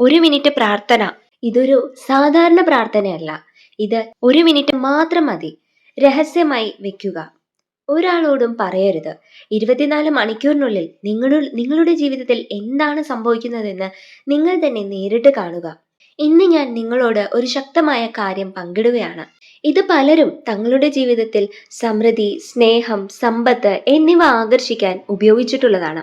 ഒരു മിനിറ്റ് പ്രാർത്ഥന. ഇതൊരു സാധാരണ പ്രാർത്ഥനയല്ല. ഇത് ഒരു മിനിറ്റ് മാത്രം മതി. രഹസ്യമായി വെക്കുക. ഒരാളോടും പറയരുത്. ഇരുപത്തിനാല് മണിക്കൂറിനുള്ളിൽ നിങ്ങളുടെ നിങ്ങളുടെ ജീവിതത്തിൽ എന്താണ് സംഭവിക്കുന്നതെന്ന് നിങ്ങൾ തന്നെ നേരിട്ട് കാണുക. ഇന്ന് ഞാൻ നിങ്ങളോട് ഒരു ശക്തമായ കാര്യം പങ്കിടുകയാണ്. ഇത് പലരും തങ്ങളുടെ ജീവിതത്തിൽ സമൃദ്ധി സ്നേഹം സമ്പത്ത് എന്നിവ ആകർഷിക്കാൻ ഉപയോഗിച്ചിട്ടുള്ളതാണ്.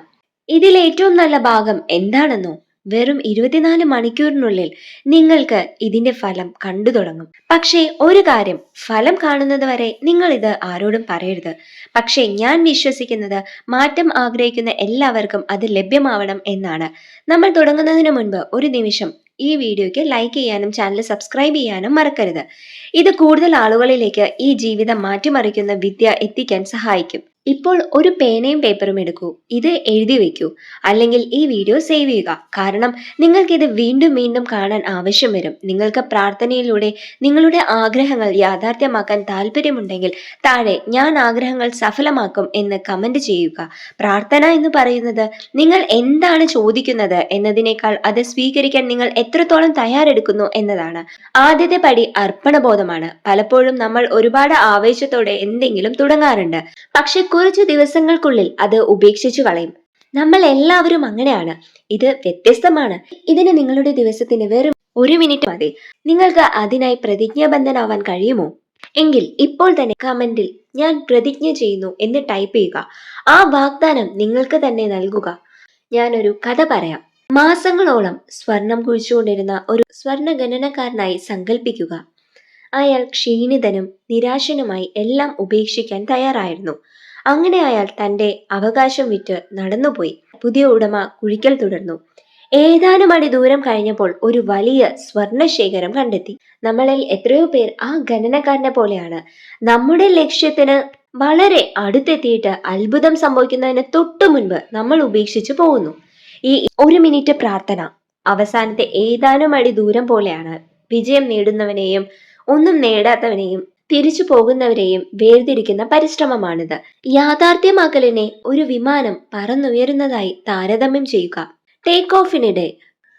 ഇതിൽ ഏറ്റവും നല്ല ഭാഗം എന്താണെന്നോ വെറും ഇരുപത്തിനാല് മണിക്കൂറിനുള്ളിൽ നിങ്ങൾക്ക് ഇതിന്റെ ഫലം കണ്ടു തുടങ്ങും. പക്ഷേ ഒരു കാര്യം ഫലം കാണുന്നത് വരെ നിങ്ങൾ ഇത് ആരോടും പറയരുത്. പക്ഷേ ഞാൻ വിശ്വസിക്കുന്നത് മാറ്റം ആഗ്രഹിക്കുന്ന എല്ലാവർക്കും അത് ലഭ്യമാവണം എന്നാണ്. നമ്മൾ തുടങ്ങുന്നതിന് മുൻപ് ഒരു നിമിഷം ഈ വീഡിയോയ്ക്ക് ലൈക്ക് ചെയ്യാനും ചാനൽ സബ്സ്ക്രൈബ് ചെയ്യാനും മറക്കരുത്. ഇത് കൂടുതൽ ആളുകളിലേക്ക് ഈ ജീവിതം മാറ്റിമറിക്കുന്ന വിദ്യ എത്തിക്കാൻ സഹായിക്കും. ഇപ്പോൾ ഒരു പേനയും പേപ്പറും എടുക്കൂ. ഇത് എഴുതി വെക്കൂ അല്ലെങ്കിൽ ഈ വീഡിയോ സേവ് ചെയ്യുക. കാരണം നിങ്ങൾക്ക് ഇത് വീണ്ടും വീണ്ടും കാണാൻ ആവശ്യം വരും. നിങ്ങൾക്ക് പ്രാർത്ഥനയിലൂടെ നിങ്ങളുടെ ആഗ്രഹങ്ങൾ യാഥാർത്ഥ്യമാക്കാൻ താല്പര്യമുണ്ടെങ്കിൽ താഴെ ഞാൻ ആഗ്രഹങ്ങൾ സഫലമാക്കും എന്ന് കമന്റ് ചെയ്യുക. പ്രാർത്ഥന എന്ന് പറയുന്നത് നിങ്ങൾ എന്താണ് ചോദിക്കുന്നത് എന്നതിനേക്കാൾ അത് സ്വീകരിക്കാൻ നിങ്ങൾ എത്രത്തോളം തയ്യാറെടുക്കുന്നു എന്നതാണ്. ആദ്യത്തെ പടി അർപ്പണബോധമാണ്. പലപ്പോഴും നമ്മൾ ഒരുപാട് ആവേശത്തോടെ എന്തെങ്കിലും തുടങ്ങാറുണ്ട്. പക്ഷെ കുറച്ച് ദിവസങ്ങൾക്കുള്ളിൽ അത് ഉപേക്ഷിച്ചു കളയും. നമ്മൾ എല്ലാവരും അങ്ങനെയാണ്. ഇത് വ്യത്യസ്തമാണ്. ഇതിന് നിങ്ങളുടെ ദിവസത്തിന് വെറും ഒരു മിനിറ്റ് മതി. നിങ്ങൾക്ക് അതിനായി പ്രതിജ്ഞാബന്ധനാവാൻ കഴിയുമോ? എങ്കിൽ ഇപ്പോൾ തന്നെ കമന്റിൽ ഞാൻ പ്രതിജ്ഞ ചെയ്യുന്നു എന്ന് ടൈപ്പ് ചെയ്യുക. ആ വാഗ്ദാനം നിങ്ങൾക്ക് തന്നെ നൽകുക. ഞാനൊരു കഥ പറയാം. മാസങ്ങളോളം സ്വർണം കുഴിച്ചുകൊണ്ടിരുന്ന ഒരു സ്വർണഗണനക്കാരനായി സങ്കല്പിക്കുക അയാൾ ക്ഷീണിതനും നിരാശനുമായി എല്ലാം ഉപേക്ഷിക്കാൻ തയ്യാറായിരുന്നു. അങ്ങനെ അയാൾ തന്റെ അവകാശം വിറ്റ് നടന്നുപോയി. പുതിയ ഉടമ കുഴിക്കൽ തുടർന്നു. ഏതാനും അടി ദൂരം കഴിഞ്ഞപ്പോൾ ഒരു വലിയ സ്വർണശേഖരം കണ്ടെത്തി. നമ്മളിൽ എത്രയോ പേർ ആ ഖനനക്കാരനെ പോലെയാണ്. നമ്മുടെ ലക്ഷ്യത്തിന് വളരെ അടുത്തെത്തിയിട്ട് അത്ഭുതം സംഭവിക്കുന്നതിന് തൊട്ടു മുൻപ് നമ്മൾ ഉപേക്ഷിച്ചു പോകുന്നു. ഈ ഒരു മിനിറ്റ് പ്രാർത്ഥന. അവസാനത്തെ ഏതാനും അടി ദൂരം പോലെയാണ്. വിജയം നേടുന്നവനെയും ഒന്നും നേടാത്തവനെയും തിരിച്ചു പോകുന്നവരെയും വേർതിരിക്കുന്ന പരിശ്രമമാണിത്. യാഥാർത്ഥ്യമാക്കലിനെ ഒരു വിമാനം പറന്നുയരുന്നതായി താരതമ്യം ചെയ്യുക. ടേക്ക് ഓഫിനിടെ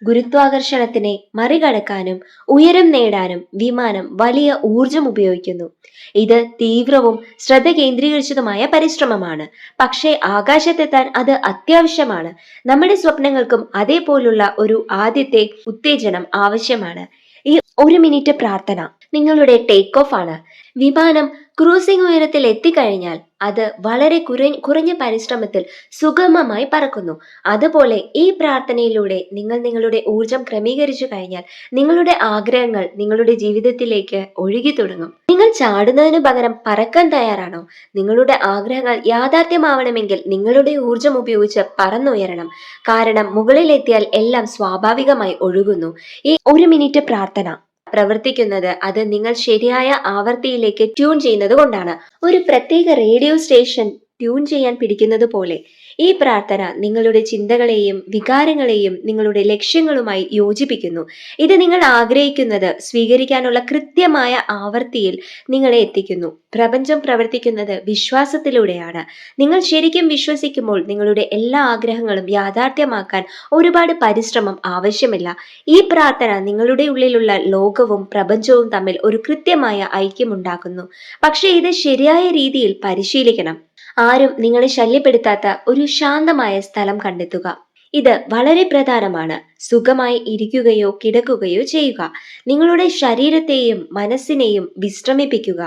ഗുരുത്വാകർഷണത്തിനെ മറികടക്കാനും ഉയരം നേടാനും വിമാനം വലിയ ഊർജം ഉപയോഗിക്കുന്നു. ഇത് തീവ്രവും ശ്രദ്ധ കേന്ദ്രീകരിച്ചതുമായ പരിശ്രമമാണ്. പക്ഷേ ആകാശത്തെത്താൻ അത് അത്യാവശ്യമാണ്. നമ്മുടെ സ്വപ്നങ്ങൾക്കും അതേപോലുള്ള ഒരു ആദ്യത്തെ ഉത്തേജനം ആവശ്യമാണ്. ഈ ഒരു മിനിറ്റ് പ്രാർത്ഥന. നിങ്ങളുടെ ടേക്ക് ഓഫ് ആണ്. വിമാനം ക്രൂസിംഗ് ഉയരത്തിൽ എത്തിക്കഴിഞ്ഞാൽ അത് വളരെ കുറ കുറഞ്ഞ പരിശ്രമത്തിൽ സുഗമമായി പറക്കുന്നു. അതുപോലെ ഈ പ്രാർത്ഥനയിലൂടെ നിങ്ങൾ നിങ്ങളുടെ ഊർജം ക്രമീകരിച്ചു കഴിഞ്ഞാൽ നിങ്ങളുടെ ആഗ്രഹങ്ങൾ നിങ്ങളുടെ ജീവിതത്തിലേക്ക് ഒഴുകി തുടങ്ങും. നിങ്ങൾ ചാടുന്നതിന് പകരം പറക്കാൻ തയ്യാറാണോ? നിങ്ങളുടെ ആഗ്രഹങ്ങൾ യാഥാർത്ഥ്യമാവണമെങ്കിൽ നിങ്ങളുടെ ഊർജം ഉപയോഗിച്ച് പറന്നുയരണം. കാരണം മുകളിലെത്തിയാൽ എല്ലാം സ്വാഭാവികമായി ഒഴുകുന്നു. ഈ ഒരു മിനിറ്റ് പ്രാർത്ഥന. പ്രവർത്തിക്കുന്നത് അത് നിങ്ങൾ ശരിയായ ആവർത്തിയിലേക്ക് ട്യൂൺ ചെയ്യുന്നത് കൊണ്ടാണ്. ഒരു പ്രത്യേക റേഡിയോ സ്റ്റേഷൻ ട്യൂൺ ചെയ്യാൻ പിടിക്കുന്നത് പോലെ. ഈ പ്രാർത്ഥന നിങ്ങളുടെ ചിന്തകളെയും വികാരങ്ങളെയും നിങ്ങളുടെ ലക്ഷ്യങ്ങളുമായി യോജിപ്പിക്കുന്നു. ഇത് നിങ്ങൾ ആഗ്രഹിക്കുന്നത് സ്വീകരിക്കാനുള്ള കൃത്യമായ ആവർത്തിയിൽ നിങ്ങളെ എത്തിക്കുന്നു. പ്രപഞ്ചം പ്രവർത്തിക്കുന്നത് വിശ്വാസത്തിലൂടെയാണ്. നിങ്ങൾ ശരിക്കും വിശ്വസിക്കുമ്പോൾ നിങ്ങളുടെ എല്ലാ ആഗ്രഹങ്ങളും യാഥാർത്ഥ്യമാക്കാൻ ഒരുപാട് പരിശ്രമം ആവശ്യമില്ല. ഈ പ്രാർത്ഥന നിങ്ങളുടെ ഉള്ളിലുള്ള ലോകവും പ്രപഞ്ചവും തമ്മിൽ ഒരു കൃത്യമായ ഐക്യമുണ്ടാക്കുന്നു പക്ഷേ ഇത് ശരിയായ രീതിയിൽ പരിശീലിക്കണം. ആരും നിങ്ങളെ ശല്യപ്പെടുത്താത്ത ഒരു ശാന്തമായ സ്ഥലം കണ്ടെത്തുക. ഇത് വളരെ പ്രധാനമാണ്. സുഖമായി ഇരിക്കുകയോ കിടക്കുകയോ ചെയ്യുക. നിങ്ങളുടെ ശരീരത്തെയും മനസ്സിനെയും വിശ്രമിപ്പിക്കുക.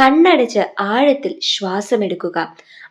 കണ്ണടച്ച് ആഴത്തിൽ ശ്വാസമെടുക്കുക.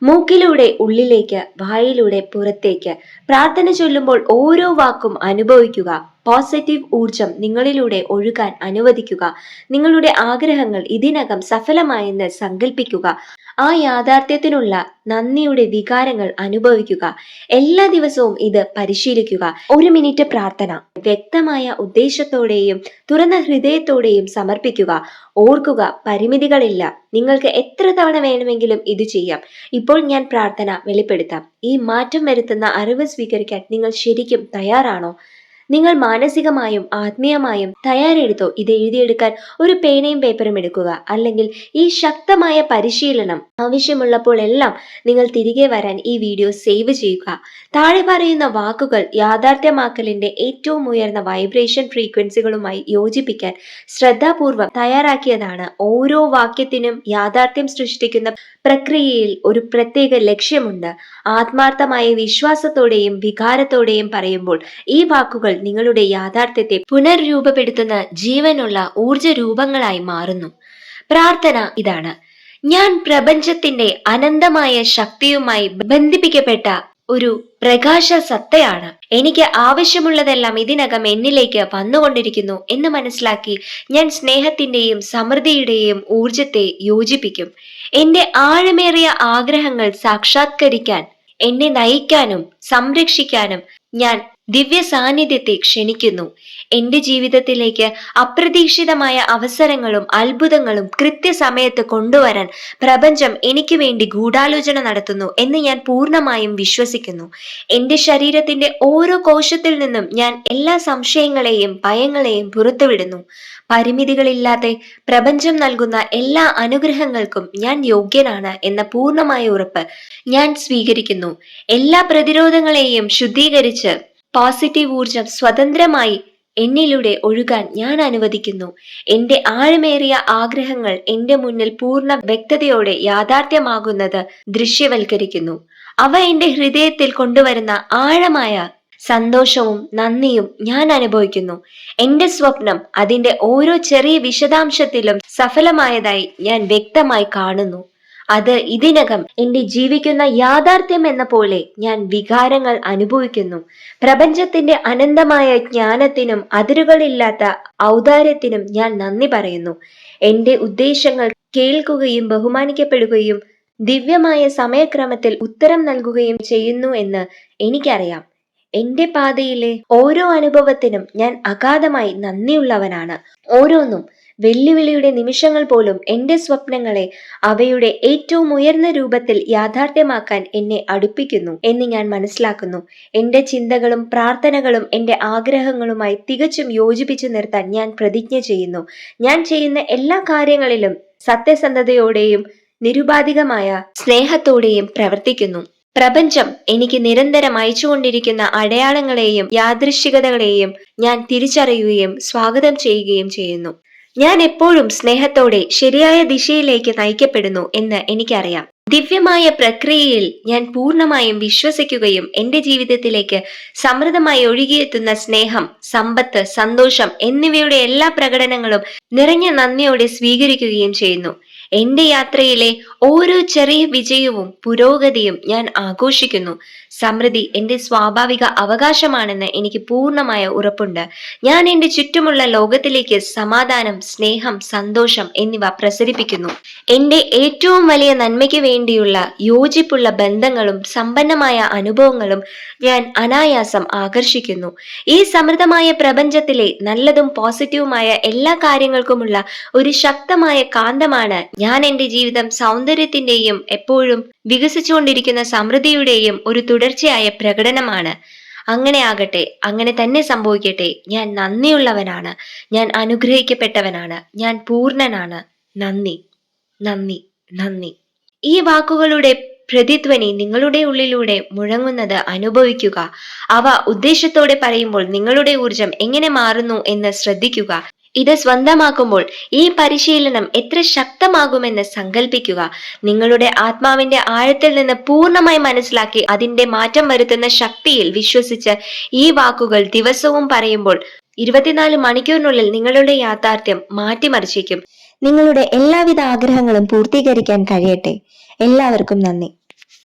മൂക്കിലൂടെ ഉള്ളിലേക്ക് വായിലൂടെ പുറത്തേക്ക് പ്രാർത്ഥന ചൊല്ലുമ്പോൾ ഓരോ വാക്കും അനുഭവിക്കുക. പോസിറ്റീവ് ഊർജം നിങ്ങളിലൂടെ ഒഴുകാൻ അനുവദിക്കുക. നിങ്ങളുടെ ആഗ്രഹങ്ങൾ ഇതിനകം സഫലമായെന്ന് സങ്കല്പിക്കുക ആ യാഥാർത്ഥ്യത്തിനുള്ള നന്ദിയുടെ വികാരങ്ങൾ അനുഭവിക്കുക. എല്ലാ ദിവസവും ഇത് പരിശീലിക്കുക. ഒരു മിനിറ്റ് പ്രാർത്ഥന. വ്യക്തമായ ഉദ്ദേശത്തോടെയും തുറന്ന ഹൃദയത്തോടെയും സമർപ്പിക്കുക. ഓർക്കുക പരിമിതികളില്ല. നിങ്ങൾക്ക് എത്ര തവണ വേണമെങ്കിലും ഇത് ചെയ്യാം. ഇപ്പോൾ ഞാൻ പ്രാർത്ഥന വെളിപ്പെടുത്താം. ഈ മാറ്റം വരുത്തുന്ന അറിവ് സ്വീകരിക്കാൻ നിങ്ങൾ ശരിക്കും തയ്യാറാണോ? നിങ്ങൾ മാനസികമായും ആത്മീയമായും തയ്യാറെടുത്തോ ഇത് എഴുതിയെടുക്കാൻ ഒരു പേനയും പേപ്പറും എടുക്കുക. അല്ലെങ്കിൽ ഈ ശക്തമായ പരിശീലനം ആവശ്യമുള്ളപ്പോൾ എല്ലാം നിങ്ങൾ തിരികെ വരാൻ ഈ വീഡിയോ സേവ് ചെയ്യുക. താഴെ പറയുന്ന വാക്കുകൾ യാഥാർത്ഥ്യമാക്കലിന്റെ ഏറ്റവും ഉയർന്ന വൈബ്രേഷൻ ഫ്രീക്വൻസികളുമായി യോജിപ്പിക്കാൻ ശ്രദ്ധാപൂർവം തയ്യാറാക്കിയതാണ് ഓരോ വാക്യത്തിനും യാഥാർത്ഥ്യം സൃഷ്ടിക്കുന്ന പ്രക്രിയയിൽ ഒരു പ്രത്യേക ലക്ഷ്യമുണ്ട്. ആത്മാർത്ഥമായ വിശ്വാസത്തോടെയും വികാരത്തോടെയും പറയുമ്പോൾ ഈ വാക്കുകൾ നിങ്ങളുടെ യാഥാർത്ഥ്യത്തെ പുനർരൂപപ്പെടുത്തുന്ന ജീവനുള്ള ഊർജ രൂപങ്ങളായി മാറുന്നു. പ്രാർത്ഥന ഇതാണ്. ഞാൻ പ്രപഞ്ചത്തിന്റെ അനന്തമായ ശക്തിയുമായി ബന്ധിപ്പിക്കപ്പെട്ട ഒരു പ്രകാശ സത്തയാണ്. എനിക്ക് ആവശ്യമുള്ളതെല്ലാം ഇതിനകം എന്നിലേക്ക് വന്നുകൊണ്ടിരിക്കുന്നു എന്ന് മനസ്സിലാക്കി ഞാൻ സ്നേഹത്തിന്റെയും സമൃദ്ധിയുടെയും ഊർജത്തെ യോജിപ്പിക്കും. എന്റെ ആഴമേറിയ ആഗ്രഹങ്ങൾ സാക്ഷാത്കരിക്കാൻ എന്നെ നയിക്കാനും സംരക്ഷിക്കാനും ഞാൻ ദിവ്യ സാന്നിധ്യത്തെ ക്ഷണിക്കുന്നു. എന്റെ ജീവിതത്തിലേക്ക് അപ്രതീക്ഷിതമായ അവസരങ്ങളും അത്ഭുതങ്ങളും കൃത്യസമയത്ത് കൊണ്ടുവരാൻ പ്രപഞ്ചം എനിക്ക് വേണ്ടി ഗൂഢാലോചന നടത്തുന്നു എന്ന് ഞാൻ പൂർണമായും വിശ്വസിക്കുന്നു. എന്റെ ശരീരത്തിന്റെ ഓരോ കോശത്തിൽ നിന്നും ഞാൻ എല്ലാ സംശയങ്ങളെയും ഭയങ്ങളെയും പുറത്തുവിടുന്നു. പരിമിതികളില്ലാതെ പ്രപഞ്ചം നൽകുന്ന എല്ലാ അനുഗ്രഹങ്ങൾക്കും ഞാൻ യോഗ്യനാണ് എന്ന പൂർണമായ ഉറപ്പ് ഞാൻ സ്വീകരിക്കുന്നു. എല്ലാ പ്രതിരോധങ്ങളെയും ശുദ്ധീകരിച്ച് പോസിറ്റീവ് ഊർജം സ്വതന്ത്രമായി എന്നിലൂടെ ഒഴുകാൻ ഞാൻ അനുവദിക്കുന്നു. എന്റെ ആഴമേറിയ ആഗ്രഹങ്ങൾ എന്റെ മുന്നിൽ പൂർണ വ്യക്തതയോടെ യാഥാർത്ഥ്യമാകുന്നത് ദൃശ്യവൽക്കരിക്കുന്നു. അവ എന്റെ ഹൃദയത്തിൽ കൊണ്ടുവരുന്ന ആഴമായ സന്തോഷവും നന്ദിയും ഞാൻ അനുഭവിക്കുന്നു. എന്റെ സ്വപ്നം അതിന്റെ ഓരോ ചെറിയ വിശദാംശത്തിലും സഫലമായതായി ഞാൻ വ്യക്തമായി കാണുന്നു. അത് ഇതിനകം എന്റെ ജീവിക്കുന്ന യാഥാർത്ഥ്യം എന്ന പോലെ ഞാൻ വികാരങ്ങൾ അനുഭവിക്കുന്നു. പ്രപഞ്ചത്തിന്റെ അനന്തമായ ജ്ഞാനത്തിനും അതിരുകളില്ലാത്ത ഔദാര്യത്തിനും ഞാൻ നന്ദി പറയുന്നു. എന്റെ ഉദ്ദേശങ്ങൾ കേൾക്കുകയും ബഹുമാനിക്കപ്പെടുകയും ദിവ്യമായ സമയക്രമത്തിൽ ഉത്തരം നൽകുകയും ചെയ്യുന്നു എന്ന് എനിക്കറിയാം. എന്റെ പാതയിലെ ഓരോ അനുഭവത്തിനും ഞാൻ അഗാധമായി നന്ദിയുള്ളവനാണ്. ഓരോന്നും വെല്ലുവിളിയുടെ നിമിഷങ്ങൾ പോലും എന്റെ സ്വപ്നങ്ങളെ അവയുടെ ഏറ്റവും ഉയർന്ന രൂപത്തിൽ യാഥാർത്ഥ്യമാക്കാൻ എന്നെ അടുപ്പിക്കുന്നു എന്ന് ഞാൻ മനസ്സിലാക്കുന്നു. എന്റെ ചിന്തകളും പ്രാർത്ഥനകളും എന്റെ ആഗ്രഹങ്ങളുമായി തികച്ചും യോജിപ്പിച്ചു നിർത്താൻ ഞാൻ പ്രതിജ്ഞ ചെയ്യുന്നു. ഞാൻ ചെയ്യുന്ന എല്ലാ കാര്യങ്ങളിലും സത്യസന്ധതയോടെയും നിരുപാധികമായ സ്നേഹത്തോടെയും പ്രവർത്തിക്കുന്നു. പ്രപഞ്ചം എനിക്ക് നിരന്തരം അയച്ചുകൊണ്ടിരിക്കുന്ന അടയാളങ്ങളെയും യാദൃശ്ചികതകളെയും ഞാൻ തിരിച്ചറിയുകയും സ്വാഗതം ചെയ്യുകയും ചെയ്യുന്നു. ഞാൻ എപ്പോഴും സ്നേഹത്തോടെ ശരിയായ ദിശയിലേക്ക് നയിക്കപ്പെടുന്നു എന്ന് എനിക്കറിയാം. ദിവ്യമായ പ്രക്രിയയിൽ ഞാൻ പൂർണമായും വിശ്വസിക്കുകയും എന്റെ ജീവിതത്തിലേക്ക് സമൃദ്ധമായി ഒഴുകിയെത്തുന്ന സ്നേഹം സമ്പത്ത് സന്തോഷം എന്നിവയുടെ എല്ലാ പ്രകടനങ്ങളും നിറഞ്ഞ നന്ദിയോടെ സ്വീകരിക്കുകയും ചെയ്യുന്നു. എന്റെ യാത്രയിലെ ഓരോ ചെറിയ വിജയവും പുരോഗതിയും ഞാൻ ആഘോഷിക്കുന്നു. സമൃദ്ധി എന്റെ സ്വാഭാവിക അവകാശമാണെന്ന് എനിക്ക് പൂർണമായ ഉറപ്പുണ്ട്. ഞാൻ എന്റെ ചുറ്റുമുള്ള ലോകത്തിലേക്ക് സമാധാനം സ്നേഹം സന്തോഷം എന്നിവ പ്രസരിപ്പിക്കുന്നു. എന്റെ ഏറ്റവും വലിയ നന്മയ്ക്ക് വേണ്ടിയുള്ള യോജിപ്പുള്ള ബന്ധങ്ങളും സമ്പന്നമായ അനുഭവങ്ങളും ഞാൻ അനായാസം ആകർഷിക്കുന്നു. ഈ സമൃദ്ധമായ പ്രപഞ്ചത്തിലെ നല്ലതും പോസിറ്റീവുമായ എല്ലാ കാര്യങ്ങൾക്കുമുള്ള ഒരു ശക്തമായ കാന്തമാണ് ഞാൻ എന്റെ ജീവിതം സൗന്ദര്യത്തിന്റെയും എപ്പോഴും വികസിച്ചുകൊണ്ടിരിക്കുന്ന സമൃദ്ധിയുടെയും ഒരു തുടർച്ചയായ പ്രകടനമാണ്. അങ്ങനെ ആകട്ടെ അങ്ങനെ തന്നെ സംഭവിക്കട്ടെ. ഞാൻ നന്ദിയുള്ളവനാണ്. ഞാൻ അനുഗ്രഹിക്കപ്പെട്ടവനാണ്. ഞാൻ പൂർണനാണ്. നന്ദി നന്ദി നന്ദി. ഈ വാക്കുകളുടെ പ്രതിധ്വനി നിങ്ങളുടെ ഉള്ളിലൂടെ മുഴങ്ങുന്നത് അനുഭവിക്കുക. അവ ഉദ്ദേശത്തോടെ പറയുമ്പോൾ നിങ്ങളുടെ ഊർജം എങ്ങനെ മാറുന്നു എന്ന് ശ്രദ്ധിക്കുക. ഇത് സ്വന്തമാക്കുമ്പോൾ ഈ പരിശീലനം എത്ര ശക്തമാകുമെന്ന് സങ്കല്പിക്കുക നിങ്ങളുടെ ആത്മാവിന്റെ ആഴത്തിൽ നിന്ന് പൂർണമായി മനസ്സിലാക്കി അതിന്റെ മാറ്റം വരുത്തുന്ന ശക്തിയിൽ വിശ്വസിച്ച് ഈ വാക്കുകൾ ദിവസവും പറയുമ്പോൾ ഇരുപത്തിനാല് മണിക്കൂറിനുള്ളിൽ നിങ്ങളുടെ യാഥാർത്ഥ്യം മാറ്റിമറിച്ചേക്കും നിങ്ങളുടെ എല്ലാവിധ ആഗ്രഹങ്ങളും പൂർത്തീകരിക്കാൻ കഴിയട്ടെ. എല്ലാവർക്കും നന്ദി.